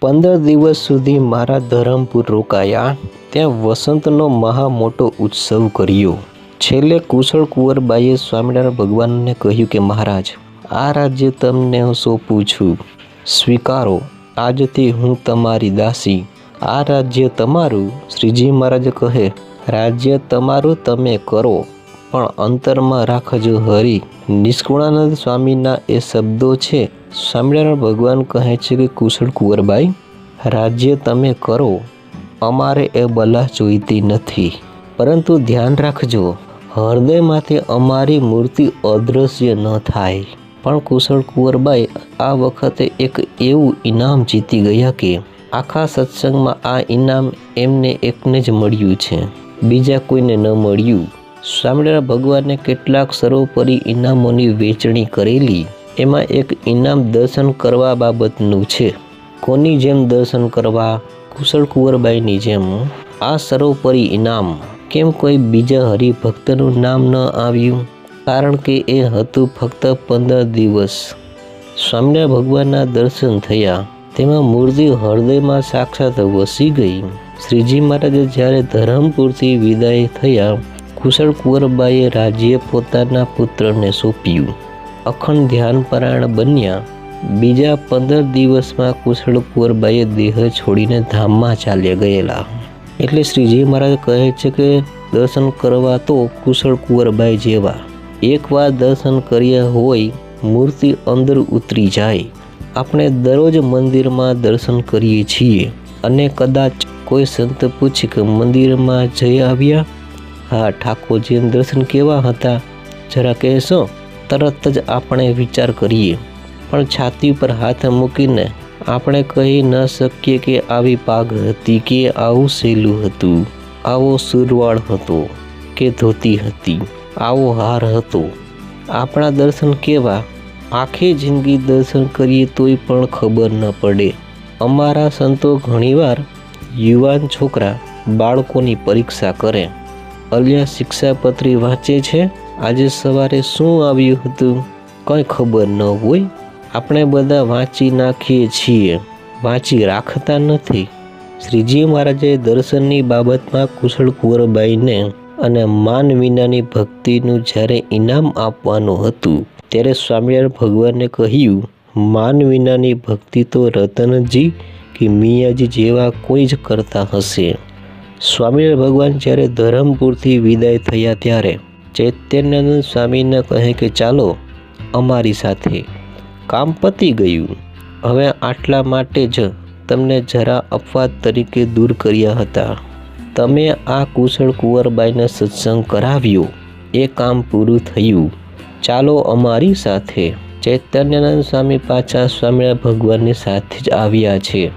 પંદર દિવસ સુધી મારા ધરમપુર રોકાયા. ત્યાં વસંતનો મહા મોટો ઉત્સવ કર્યો. છેલ્લે કુશળ કુંવરબાઈએ સ્વામિનારાયણ ભગવાનને કહ્યું કે, મહારાજ, આ રાજ્ય તમને હું સોંપું છું. સ્વીકારો. આજથી હું તમારી દાસી. આ રાજ્ય તમારું. શ્રીજી મહારાજ કહે, રાજ્ય તમારું તમે કરો. પણ અંતરમાં રાખજો હરી. નિષ્કુળાનંદ સ્વામીના એ શબ્દો છે સ્વામિનારાયણ ભગવાન કહે છે કે, કુશળ કુંવરબાઈ, રાજ્ય તમે કરો. અમારે એ બલા જોઈતી નથી. પરંતુ ધ્યાન રાખજો, હૃદયમાંથી અમારી મૂર્તિ અદૃશ્ય ન થાય. પણ કુશળ કુંવરબાઈ, આ વખતે એક એવું ઇનામ જીતી ગયા કે, આખા સત્સંગમાં આ ઇનામ એમને એકને જ મળ્યું છે. બીજા કોઈને ન મળ્યું. સ્વામિનારાયણ ભગવાને કેટલાક સર્વોપરી ઇનામોની વેચણી કરેલી. એમાં એક ઇનામ દર્શન કરવા બાબતનું છે. કોની જેમ દર્શન કરવા? કુશળ કુંવરબાઈની જેમ. આ સર્વોપરી ઇનામ કેમ કોઈ બીજા હરિભક્તનું નામ ન આવ્યું? કારણ કે એ હતું ફક્ત પંદર દિવસ. સ્વામિનારાયણ ભગવાનના દર્શન થયા. તેમાં મૂર્તિ હૃદયમાં સાક્ષાત વસી ગઈ. શ્રીજી મહારાજે જ્યારે ધરમપુરથી વિદાય થયા કુશળ કુંવરબાઈએ રાજ્ય પોતાના પુત્રને સોંપ્યું. અખંડ ધ્યાનપરાયણ બન્યા. બીજા પંદર દિવસમાં કુશળ કુંવરબાઈએ દેહ છોડીને ધામમાં ચાલ્યા ગયેલા. એટલે શ્રીજી મહારાજ કહે છે કે, દર્શન કરવા તો કુશળ કુંવરબાઈ જેવા. એકવાર દર્શન કર્યા હોય, મૂર્તિ અંદર ઉતરી જાય. આપણે દરરોજ મંદિરમાં દર્શન કરીએ છીએ. અને કદાચ કોઈ સંત પૂછે કે, મંદિરમાં જઈ આવ્યા? હા ઠાકોરજીના દર્શન કેવા હતા? જરા કહેશો, તરત જ આપણે વિચાર કરીએ. પણ છાતી પર હાથ મૂકીને આપણે કહી ન શકીએ કે આવી પાગ હતી કે આવું સહેલું હતું. આવો સુરવાળ હતો કે ધોતી હતી. આવો હાર હતો. આપણા દર્શન કેવા? આખી જિંદગી દર્શન કરીએ તોય પણ ખબર ન પડે. અમારા સંતો ઘણીવાર યુવાન છોકરા બાળકોની પરીક્ષા કરે. અલ્યા શિક્ષાપત્રી વાંચે છે? આજે સવારે શું આવ્યું હતું? કંઈ ખબર ન હોય. આપણે બધા વાંચી નાખીએ છીએ. વાંચી રાખતા નથી. શ્રીજી મહારાજે દર્શનની બાબતમાં કુશળ કુંવરબાઈને અને માન વિનાની ભક્તિનું જ્યારે ઇનામ આપવાનું હતું, ત્યારે સ્વામિનારાયણ ભગવાને કહ્યું, માન વિનાની ભક્તિ તો રતનજી કે મિયાજી જેવા કોઈ જ કરતા હશે. સ્વામિનારાયણ ભગવાન જ્યારે ધરમપુરથી વિદાય થયા ત્યારે ચૈતન્યાનંદ સ્વામીને કહે કે ચાલો અમારી સાથે કામ પતી ગયું. હવે આટલા માટે જ તમને જરા અપવાદ તરીકે દૂર કર્યા હતા. તમે આ કુશળ કુંવરબાઈને સત્સંગ કરાવ્યો. એ કામ પૂરું થયું. ચાલો અમારી સાથે. ચૈતન્યાનંદ સ્વામી પાછા સ્વામિનારાયણ ભગવાનની સાથે જ આવ્યા છે.